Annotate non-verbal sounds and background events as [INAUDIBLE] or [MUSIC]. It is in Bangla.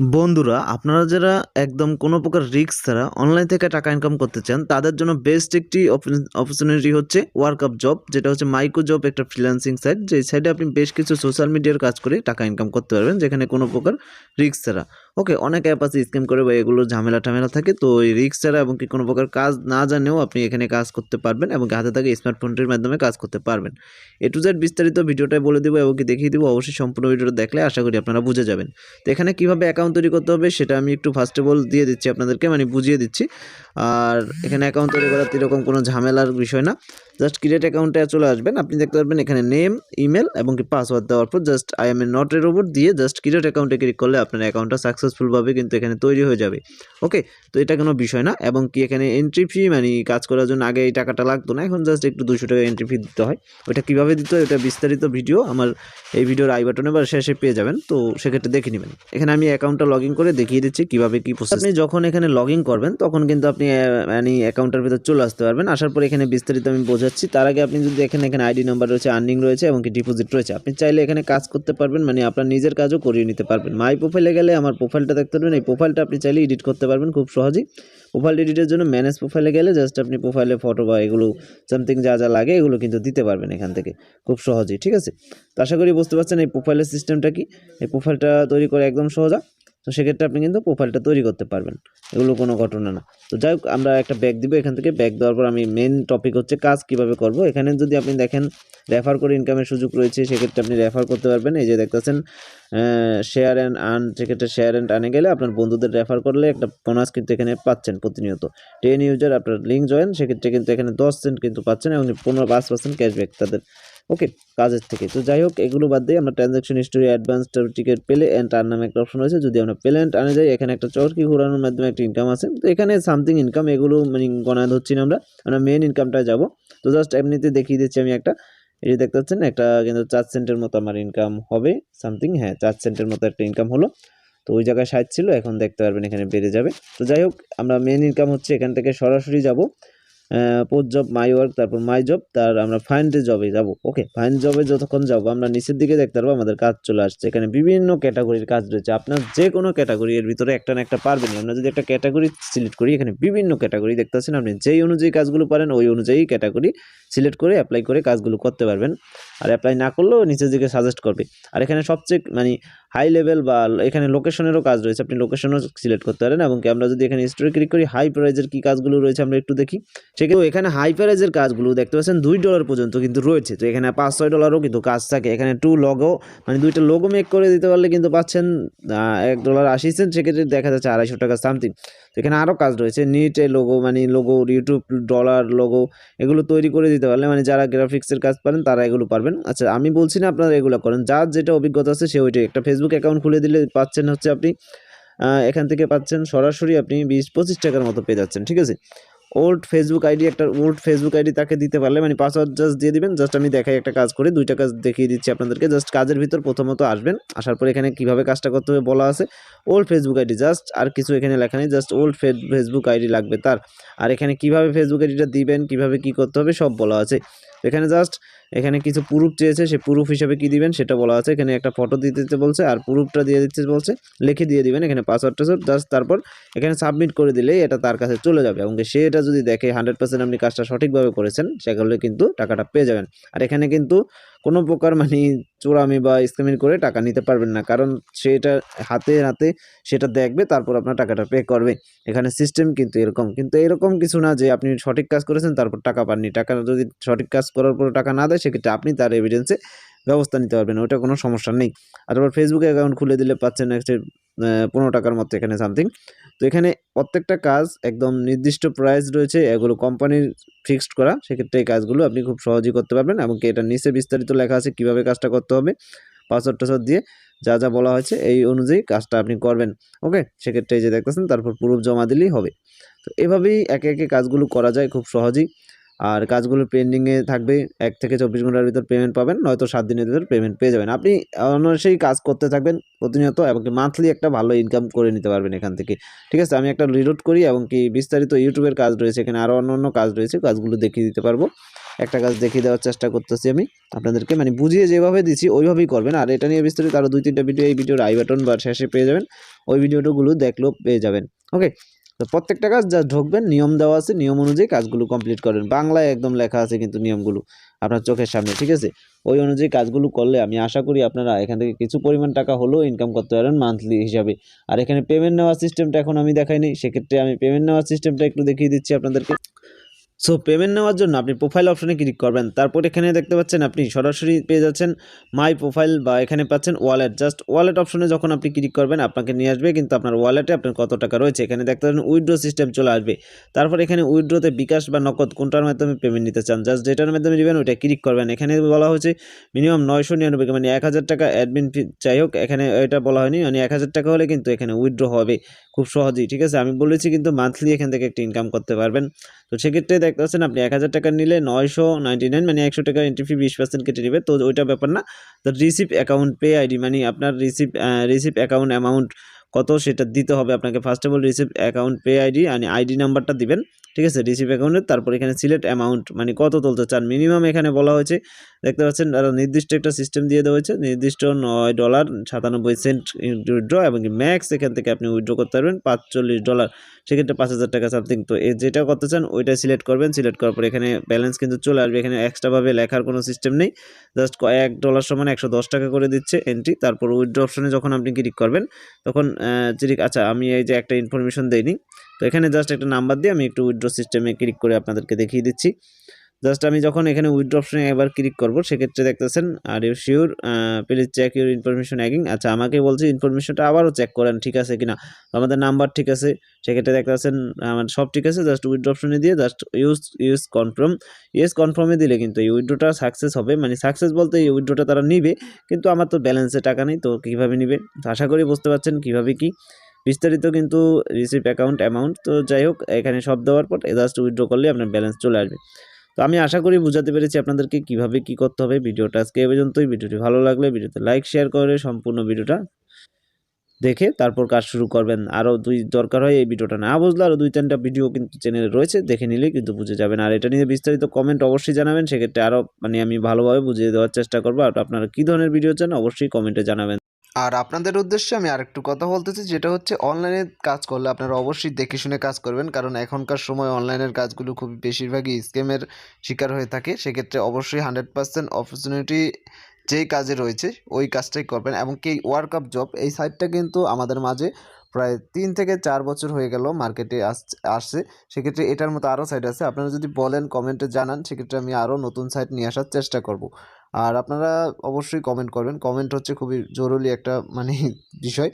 বন্ধুরা, আপনারা যারা একদম কোনো প্রকার রিস্ক ছাড়া অনলাইন থেকে টাকা ইনকাম করতে চান, তাদের জন্য বেস্ট একটি অপরচুনিটি হচ্ছে ওয়ার্ক আপ জব যেটা হচ্ছে মাইক্রো জব একটা ফ্রিল্যান্সিং সাইট যে সাইটে আপনি বেশ কিছু সোশ্যাল মিডিয়ার কাজ করে টাকা ইনকাম করতে পারবেন, যেখানে কোনো প্রকার রিস্ক ছাড়া। ওকে অনেক অ্যাপ আছে স্ক্যাম করে বা এগুলো ঝামেলা টামেলা থাকে, তো এই রিস্ক ছাড়া এবং কি কোনো প্রকার কাজ না জানেও আপনি এখানে কাজ করতে পারবেন এবং হাতে থাকে স্মার্টফোনটির মাধ্যমে কাজ করতে পারবেন। এ টু জেড বিস্তারিত ভিডিওটাই বলে দেবো এবং কি দেখিয়ে দেবো, অবশ্যই সম্পূর্ণ ভিডিওটা দেখলে আশা করি আপনারা বুঝে যাবেন। তো এখানে কীভাবে অ্যাকাউন্ট তৈরি করতে হবে, সেটা আমি একটু ফার্স্ট অফ অল দিয়ে দিচ্ছি আপনাদেরকে মানে বুঝিয়ে দিচ্ছি। আর এখানে অ্যাকাউন্ট তৈরি করা এরকম কোনো ঝামেলার বিষয় না। জাস্ট ক্রিয়েট অ্যাকাউন্টে চলে আসবেন, আপনি দেখতে পারবেন এখানে নেম ইমেল এবং কি পাসওয়ার্ড দেওয়ার পর just I am a not এর ওপর দিয়ে জাস্ট ক্রিয়েট অ্যাকাউন্টে ক্লিক করলে আপনার অ্যাকাউন্টটা সাকসেসফুলভাবে কিন্তু এখানে তৈরি হয়ে যাবে। ওকে তো এটা কোনো বিষয় না এবং কি এখানে এন্ট্রি ফি মানে কাজ করার জন্য আগে এই টাকাটা লাগতো না, এখন জাস্ট একটু দুশো টাকা এন্ট্রি ফি দিতে হয়। ওইটা কীভাবে দিতে হয় ওটা বিস্তারিত ভিডিও আমার এই ভিডিওর আই বাটনে বা শেষে পেয়ে যাবেন, তো সেক্ষেত্রে দেখে নেবেন। এখানে আমি অ্যাকাউন্টটা লগ করে দেখিয়ে দিচ্ছি কীভাবে কী প্রসেস আপনি যখন এখানে লগ করবেন, তখন কিন্তু আপনি মানে অ্যাকাউন্টের ভিতর চলে আসতে পারবেন। আসার পর এখানে বিস্তারিত আমি বোঝাচ্ছি। তার আগে আপনি যদি এখানে এখানে আইডি নাম্বার রয়েছে আর্নিং রয়েছে এবং কি ডিপোজিট রয়েছে, আপনি চাইলে এখানে কাজ করতে পারবেন মানে আপনার নিজের কাজও করিয়ে নিতে পারবেন। মাই প্রোফাইলে গেলে আমার প্রোফাইলটা দেখতে পারবেন। এই প্রোফাইলটা আপনি চাইলে এডিট করতে পারবেন খুব সহজেই। প্রোফাইল এডিটের জন্য ম্যানেজ প্রোফাইলে গেলে জাস্ট আপনি প্রোফাইলে ফটো বা এগুলো সামথিং যা যা লাগে এগুলো কিন্তু দিতে পারবেন এখান থেকে খুব সহজেই, ঠিক আছে? তো আশা করি বুঝতে পারছেন এই প্রোফাইলের সিস্টেমটা কি? এই প্রোফাইলটা তৈরি করে একদম সোজা। তো সেক্ষেত্রে আপনি কিন্তু প্রোফাইলটা তৈরি করতে পারবেন। এগুলো কোনো ঘটনা না। তো যাই হোক, আমরা একটা ব্যাগ দিব, এখান থেকে ব্যাগ দেওয়ার পর আমি মেন টপিক হচ্ছে কাজ কীভাবে করব। এখানে যদি আপনি দেখেন রেফার করে ইনকামের সুযোগ রয়েছে, সেক্ষেত্রে আপনি রেফার করতে পারবেন। এই যে দেখতেছেন শেয়ার অ্যান্ড আর্ন সেক্ষেত্রে শেয়ার অ্যান্ড আনে গেলে আপনার বন্ধুদের রেফার করলে একটা বোনাস কিন্তু এখানে পাচ্ছেন প্রতিনিয়ত। টেন ইউজার আপনার লিঙ্ক জয়েন সেক্ষেত্রে কিন্তু এখানে দশ সেন্ট কিন্তু পাচ্ছেন এবং পনেরো পাঁচ পার্সেন্ট ক্যাশব্যাক তাদের। ওকে কাজের থেকে। তো যাই হোক, এগুলো বাদ দিয়ে আমরা ট্রানজাকশন হিস্টোরি অ্যাডভান্স টিকিট পেলে অ্যান্ড আর্ন নামে একটা অপশন রয়েছে। যদি আমরা পেলেন্ট আনে যাই, এখানে একটা চরকি ঘোরানোর মাধ্যমে একটা ইনকাম আছে। তো এখানে সামথিং ইনকাম এগুলো মানে গণনা ধরছি না আমরা। আমরা মেন ইনকামটায় যাব। তো জাস্ট এমনিতে দেখিয়ে দিচ্ছি আমি একটা। এই যে দেখতে পাচ্ছেন, একটা কিন্তু চার সেন্টের মতো আমার ইনকাম হবে সামথিং হ্যাঁ চার সেন্টের মতো একটা ইনকাম হলো। তো ওই জায়গায় ষাট ছিল, এখন দেখতে পারবেন এখানে বেড়ে যাবে। তো যাই হোক, আমরা মেন ইনকাম হচ্ছে এখান থেকে সরাসরি যাব। পোস্ট জব মাই ওয়ার্ক তারপর মাই জব তার আমরা ফাইন্ড জবে যাব। ওকে ফাইন্ড জবে যতক্ষণ যাব, আমরা নিচের দিকে দেখতে পারব, আমাদের কাজ চলে আসছে। এখানে বিভিন্ন ক্যাটাগরির কাজ রয়েছে। আপনার যে কোনো ক্যাটাগরি এর ভিতরে একটা না একটা পারবেন। আমরা যদি একটা ক্যাটাগরি সিলেক্ট করি, এখানে বিভিন্ন ক্যাটাগরি দেখতে পাচ্ছেন আপনি। যেই অনুযায়ী কাজগুলো পারেন, ওই অনুযায়ী ক্যাটাগরি সিলেক্ট করে অ্যাপ্লাই করে কাজগুলো করতে পারবেন। আর অ্যাপ্লাই না করলেও নিচের দিকে সাজেস্ট করবে। আর এখানে সবচেয়ে মানে হাই লেভেল বা এখানে লোকেশনেরও কাজ রয়েছে। আপনি লোকেশনও সিলেক্ট করতে পারেন এবং কি আমরা যদি এখানে স্টোরি ক্লিক করি হাই প্রাইজের কী কাজগুলো রয়েছে আমরা একটু দেখি। সেক্ষেত্রে এখানে হাই প্রাইজের কাজগুলো দেখতে পাচ্ছেন, দুই ডলার পর্যন্ত কিন্তু রয়েছে। তো এখানে পাঁচ, ছয় ডলারও কিন্তু কাজ থাকে। এখানে টু লগো মানে দুইটা লোগো মেক করে দিতে পারলে কিন্তু পাচ্ছেন এক ডলার আশি সেন্ট সেক্ষেত্রে দেখা যাচ্ছে আড়াইশো টাকা সামথিং তো এখানে আরও কাজ রয়েছে। নিটে লোগো মানে লোগো ইউটিউব ডলার লোগো এগুলো তৈরি করে দিতে পারলে মানে যারা গ্রাফিক্সের কাজ পারেন, তারা এগুলো পারবেন। আচ্ছা আমি বলছি না আপনারা এগুলো করেন। যার যেটা অভিজ্ঞতা আছে, সে ওইটাই। একটা ফেসবুক অ্যাকাউন্ট খুলে দিলে পাচ্ছেন হচ্ছে আপনি এখান থেকে পাচ্ছেন সরাসরি আপনি বিশ, পঁচিশ টাকার মতো পেয়ে যাচ্ছেন, ঠিক আছে? ওল্ড ফেসবুক আইডি একটা ওল্ড ফেসবুক আইডি তাকে দিতে পারলে মানে পাসওয়ার্ড জাস্ট দিয়ে দিবেন জাস্ট আমি দেখাই একটা কাজ করে, দুইটা কাজ দেখিয়ে দিচ্ছি আপনাদেরকে জাস্ট কাজের ভিতর প্রথমত আসবেন, আসার পর এখানে কীভাবে কাজটা করতে হবে বলা আছে। ওল্ড ফেসবুক আইডি জাস্ট আর কিছু এখানে লেখা নেই জাস্ট ওল্ড ফেসবুক আইডি লাগবে তার। আর এখানে কীভাবে ফেসবুক আইডিটা দিবেন, কীভাবে কি করতে হবে সব বলা আছে। এখানে জাস্ট এখানে কিছু প্রুফ চেয়েছে সে প্রুফ হিসাবে কি দিবেন সেটা বলা আছে। এখানে একটা ফটো দিতে দিতে বলছে আর প্রুফটা দিয়ে দিতে বলছে, লিখে দিয়ে দিবেন এখানে পাসওয়ার্ড টাসওয়ার্ড জাস্ট তারপর এখানে সাবমিট করে দিলেই এটা তার কাছে চলে যাবে এবং সে এটা যদি দেখে হান্ড্রেড পার্সেন্ট আপনি কাজটা সঠিকভাবে করেছেন সেগুলো কিন্তু টাকাটা পেয়ে যাবেন। আর এখানে কিন্তু কোনো প্রকার মানে চোরামি বা স্ক্যামিং করে টাকা নিতে পারবেন না, কারণ সেটা হাতে হাতে সেটা দেখবে, তারপর আপনার টাকাটা পে করবে। এখানে সিস্টেম কিন্তু এরকম। কিন্তু এরকম কিছু না যে আপনি সঠিক কাজ করেছেন, তারপর টাকা পাননি। টাকা যদি সঠিক কাজ করার পর টাকা না দেয়, সেক্ষেত্রে আপনি তার এভিডেন্সে ব্যবস্থা নিতে পারবেন ওটা কোনো সমস্যা নেই। আর তারপর ফেসবুকে অ্যাকাউন্ট খুলে দিলে পাচ্ছেন একটা পনেরো টাকার মতো এখানে সামথিং তো এখানে প্রত্যেকটা কাজ একদম নির্দিষ্ট প্রাইস রয়েছে, এগুলো কোম্পানির ফিক্সড করা। সেক্ষেত্রে এই কাজগুলো আপনি খুব সহজেই করতে পারবেন এবং এটা নিচে বিস্তারিত লেখা আছে কীভাবে কাজটা করতে হবে পাসওয়ার্ড টাসওয়ার্ড দিয়ে যা যা বলা হয়েছে এই অনুযায়ী কাজটা আপনি করবেন। ওকে? সেক্ষেত্রে এই যে দেখতেছেন, তারপর প্রুফ জমা দিলেই হবে। তো এভাবেই একে একে কাজগুলো করা যায় খুব সহজেই। আর কাজগুলো পেন্ডিংয়ে থাকবে, এক থেকে চব্বিশ ঘণ্টার ভিতর পেমেন্ট পাবেন, নয়তো সাত দিনের ভিতর পেমেন্ট পেয়ে যাবেন। আপনি অনায়াসেই কাজ করতে থাকবেন প্রতিনিয়ত এবং কি মান্থলি একটা ভালো ইনকাম করে নিতে পারবেন এখান থেকে। ঠিক আছে, আমি একটা রিলোড করি এবং কি বিস্তারিত ইউটিউবের কাজ রয়েছে, এখানে আরও অন্য অন্য কাজ রয়েছে, কাজগুলো দেখিয়ে দিতে পারব। একটা কাজ দেখিয়ে দেওয়ার চেষ্টা করতেছি আমি আপনাদেরকে মানে বুঝিয়ে যেভাবে দিচ্ছি ওইভাবেই করবেন। আর এটা নিয়ে বিস্তারিত আরও দুই তিনটা ভিডিও এই ভিডিওর আই বাটন বা শেষে পেয়ে যাবেন। ওই ভিডিওগুলো দেখলেও পেয়ে যাবেন। ওকে তো প্রত্যেকটা কাজ যা ঢুকবেন, নিয়ম দেওয়া আছে, নিয়ম অনুযায়ী কাজগুলো কমপ্লিট করেন। বাংলায় একদম লেখা আছে কিন্তু নিয়মগুলো আপনার চোখের সামনে, ঠিক আছে? ওই অনুযায়ী কাজগুলো করলে আমি আশা করি আপনারা এখান থেকে কিছু পরিমাণ টাকা হলেও ইনকাম করতে পারেন মান্থলি হিসাবে। আর এখানে পেমেন্ট নেওয়ার সিস্টেমটা এখন আমি দেখাইনি, সেক্ষেত্রে আমি পেমেন্ট নেওয়ার সিস্টেমটা একটু দেখিয়ে দিচ্ছি আপনাদেরকে। সো পেমেন্ট নেওয়ার জন্য আপনি প্রোফাইল অপশনে ক্লিক করবেন। তারপর এখানে দেখতে পাচ্ছেন আপনি সরাসরি পেয়ে যাচ্ছেন মাই প্রোফাইল বা এখানে পাচ্ছেন ওয়ালেট জাস্ট ওয়ালেট অপশনে যখন আপনি ক্লিক করবেন, আপনাকে নিয়ে আসবে, কিন্তু আপনার ওয়ালেটে আপনার কত টাকা রয়েছে? এখানে দেখতে পাচ্ছেন উইড্রো সিস্টেম চলে আসবে। তারপর এখানে উইড্রোতে বিকাশ বা নগদ কোনটার মাধ্যমে পেমেন্ট নিতে চান জাস্ট যেটার মাধ্যমে নেবেন ওইটা ক্লিক করবেন। এখানে বলা হয়েছে মিনিমাম নয়শো নিরানব্বই মানে এক হাজার টাকা অ্যাডমিন ফি যাই হোক, এখানে এটা বলা হয়নি মানে এক হাজার টাকা হলে কিন্তু এখানে উইথড্র হবে খুব সহজেই, ঠিক আছে? আমি বলেছি কিন্তু মান্থলি এখান থেকে একটা ইনকাম করতে পারবেন। তো সেক্ষেত্রে দেখতে পাচ্ছেন আপনি এক হাজার টাকা নিলে নয়শো নাইনটি নাইন মানে একশো টাকা এন্ট্রি ফি বিশ পার্সেন্ট কেটে নেবে। তো ওইটা ব্যাপার না। তো রিসিভ অ্যাকাউন্ট পে আইডি মানে আপনার রিসিভ রিসিভ অ্যাকাউন্ট অ্যামাউন্ট কত সেটা দিতে হবে। আপনাকে first of all receive account pay ID মানে আইডি নাম্বারটা দিবেন। ঠিক আছে রিসিভ অ্যাকাউন্টের তারপর এখানে সিলেক্ট অ্যামাউন্ট মানে কত তুলতে চান? মিনিমাম এখানে বলা হয়েছে, দেখতে পাচ্ছেন তারা নির্দিষ্ট একটা সিস্টেম দিয়ে দেওয়া হয়েছে। নির্দিষ্ট নয় ডলার সাতানব্বই সেন্ট উইথড্র এবং ম্যাক্স এখান থেকে আপনি উইথড্র করতে পারবেন, পাঁচচল্লিশ ডলার সেক্ষেত্রে পাঁচ হাজার টাকা সামথিং তো যেটা করতে চান ওইটা সিলেক্ট করবেন। সিলেক্ট করার পর এখানে ব্যালেন্স কিন্তু চলে আসবে। এখানে এক্সট্রাভাবে লেখার কোনো সিস্টেম নেই। জাস্ট এক ডলার সমান একশো দশ টাকা করে দিচ্ছে এন্ট্রি তারপর উইথড্র অপশনে যখন আপনি ক্লিক করবেন, তখন আচ্ছা আমি এই যে একটা ইনফরমেশন দেইনি। এখানে জাস্ট একটা নাম্বার দিয়ে আমি একটু উইড্রো সিস্টেমে ক্লিক করে আপনাদেরকে দেখিয়ে দিচ্ছি। জাস্ট আমি যখন এখানে উইথড্র অপশনে একবার ক্লিক করব, সেক্ষেত্রে দেখতেছেন are you sure please check your information again আচ্ছা আমাকে বলছে ইনফরমেশনটা আবারও চেক করেন, ঠিক আছে কিনা? আমাদের নাম্বার ঠিক আছে। সেক্ষেত্রে দেখতেছেন, আমার সব ঠিক আছে জাস্ট উইথড্র অপশনে দিয়ে just use use confirm use কনফার্মে দিলে কিন্তু এই উইড্রোটা সাকসেস হবে। মানে সাকসেস বলতে এই উইড্রোটা তারা নিবে, কিন্তু আমার তো ব্যালেন্সে টাকা নেই, তো কীভাবে নিবে? আশা করি বুঝতে পারছেন কীভাবে কি। বিস্তারিত কিন্তু রিসিভ অ্যাকাউন্ট অ্যামাউন্ট তো যাই হোক, এখানে সব দেওয়ার পর জাস্ট উইথড্র করলে আপনার ব্যালেন্স চলে আসবে। তো আমি আশা করি বুঝাতে পেরেছি আপনাদেরকে কীভাবে কি করতে হবে। ভিডিওটা আজকে এ পর্যন্তই। ভিডিওটি ভালো লাগলে ভিডিওতে লাইক শেয়ার করে সম্পূর্ণ ভিডিওটা দেখে তারপর কাজ শুরু করবেন। আরও দুই দরকার হয় এই ভিডিওটা না বুঝলে আরও দুই তিনটা ভিডিও কিন্তু চ্যানেলে রয়েছে, দেখে নিলেই কিন্তু বুঝে যাবেন। আর এটা নিয়ে বিস্তারিত কমেন্ট অবশ্যই জানাবেন। সেক্ষেত্রে আরও মানে আমি ভালোভাবে বুঝিয়ে দেওয়ার চেষ্টা করব। আর আপনারা কী ধরনের ভিডিও চান অবশ্যই কমেন্টে জানাবেন। আর আপনাদের উদ্দেশ্যে আমি আরেকটু কথা বলতেছি যেটা হচ্ছে অনলাইনে কাজ করলে আপনারা অবশ্যই দেখে শুনে কাজ করবেন, কারণ এখনকার সময় অনলাইনের কাজগুলো খুব বেশিরভাগই স্ক্যামের শিকার হয়ে থাকে। সেক্ষেত্রে অবশ্যই হান্ড্রেড পার্সেন্ট অপরচুনিটি যেই কাজে রয়েছে, ওই কাজটাই করবেন। এবং কি ওয়ার্ক আপ জব এই সাইটটা কিন্তু আমাদের মাঝে প্রায় তিন থেকে চার বছর হয়ে গেল মার্কেটে আসছে। সেক্ষেত্রে এটার মতো আরও সাইট আছে। আপনারা যদি বলেন কমেন্টে জানান, সেক্ষেত্রে আমি আরও নতুন সাইট নিয়ে আসার চেষ্টা করব। আর আপনারা অবশ্যই কমেন্ট করবেন। কমেন্ট হচ্ছে খুবই জরুরি একটা মানে [LAUGHS] বিষয়।